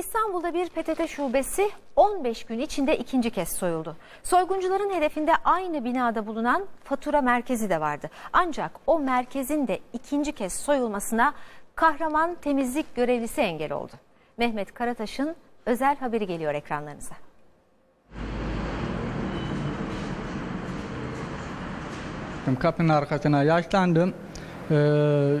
İstanbul'da bir PTT şubesi 15 gün içinde ikinci kez soyuldu. Soyguncuların hedefinde aynı binada bulunan fatura merkezi de vardı. Ancak o merkezin de ikinci kez soyulmasına kahraman temizlik görevlisi engel oldu. Mehmet Karataş'ın özel haberi geliyor ekranlarınıza. Kapının arkasına yaşlandım. Ee,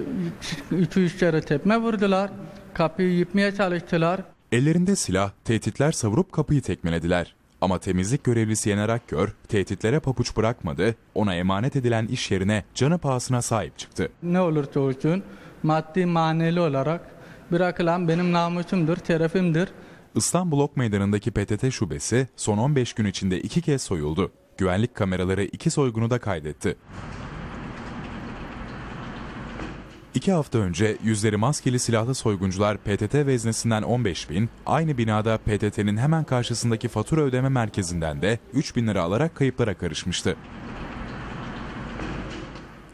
iki üç kere tepme vurdular. Kapıyı yıkmaya çalıştılar. Ellerinde silah, tehditler savurup kapıyı tekmelediler. Ama temizlik görevlisi Yener Akgör tehditlere papuç bırakmadı, ona emanet edilen iş yerine canı pahasına sahip çıktı. Ne olursa olsun maddi manevi olarak bırakılan benim namusumdur, şerefimdir. İstanbul Ok Meydanı'ndaki PTT şubesi son 15 gün içinde iki kez soyuldu. Güvenlik kameraları iki soygunu da kaydetti. İki hafta önce yüzleri maskeli silahlı soyguncular PTT veznesinden 15 bin, aynı binada PTT'nin hemen karşısındaki fatura ödeme merkezinden de 3 bin lira alarak kayıplara karışmıştı.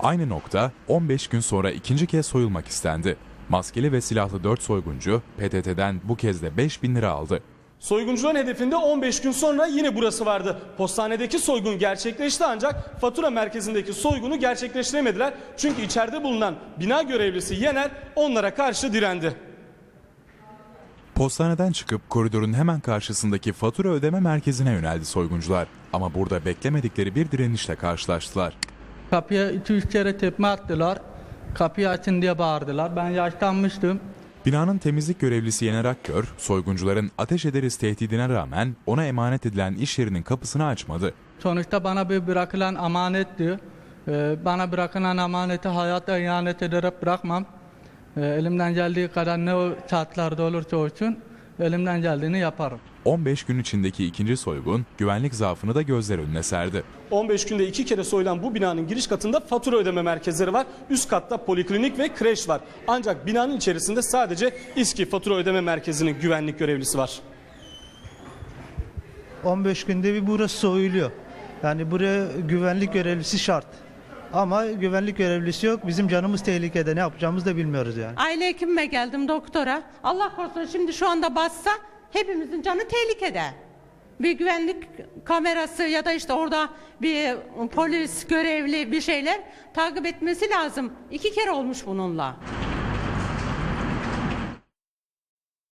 Aynı nokta 15 gün sonra ikinci kez soyulmak istendi. Maskeli ve silahlı 4 soyguncu PTT'den bu kez de 5 bin lira aldı. Soyguncuların hedefinde 15 gün sonra yine burası vardı. Postanedeki soygun gerçekleşti ancak fatura merkezindeki soygunu gerçekleştiremediler. Çünkü içeride bulunan bina görevlisi Yener onlara karşı direndi. Postaneden çıkıp koridorun hemen karşısındaki fatura ödeme merkezine yöneldi soyguncular. Ama burada beklemedikleri bir direnişle karşılaştılar. Kapıya iki üç kere tepme attılar. Kapıyı açın diye bağırdılar. Ben yaşlanmıştım. Binanın temizlik görevlisi Yener Akgör, soyguncuların ateş ederiz tehdidine rağmen ona emanet edilen iş yerinin kapısını açmadı. Sonuçta bana bir bırakılan amanetti. Ee, bana bırakılan amaneti hayata ihanet ederek bırakmam. Ee, elimden geldiği kadar ne o şartlarda olursa olsun elimden geldiğini yaparım. 15 gün içindeki ikinci soygun güvenlik zaafını da gözler önüne serdi. 15 günde iki kere soyulan bu binanın giriş katında fatura ödeme merkezleri var. Üst katta poliklinik ve kreş var. Ancak binanın içerisinde sadece İSKİ fatura ödeme merkezinin güvenlik görevlisi var. 15 günde bir burası soyuluyor. Yani buraya güvenlik görevlisi şart. Ama güvenlik görevlisi yok. Bizim canımız tehlikede. Ne yapacağımızı da bilmiyoruz yani. Aile hekimime geldim doktora. Allah korusun şimdi şu anda bassa hepimizin canı tehlikede. Bir güvenlik kamerası ya da işte orada bir polis görevli bir şeyler takip etmesi lazım. İki kere olmuş bununla.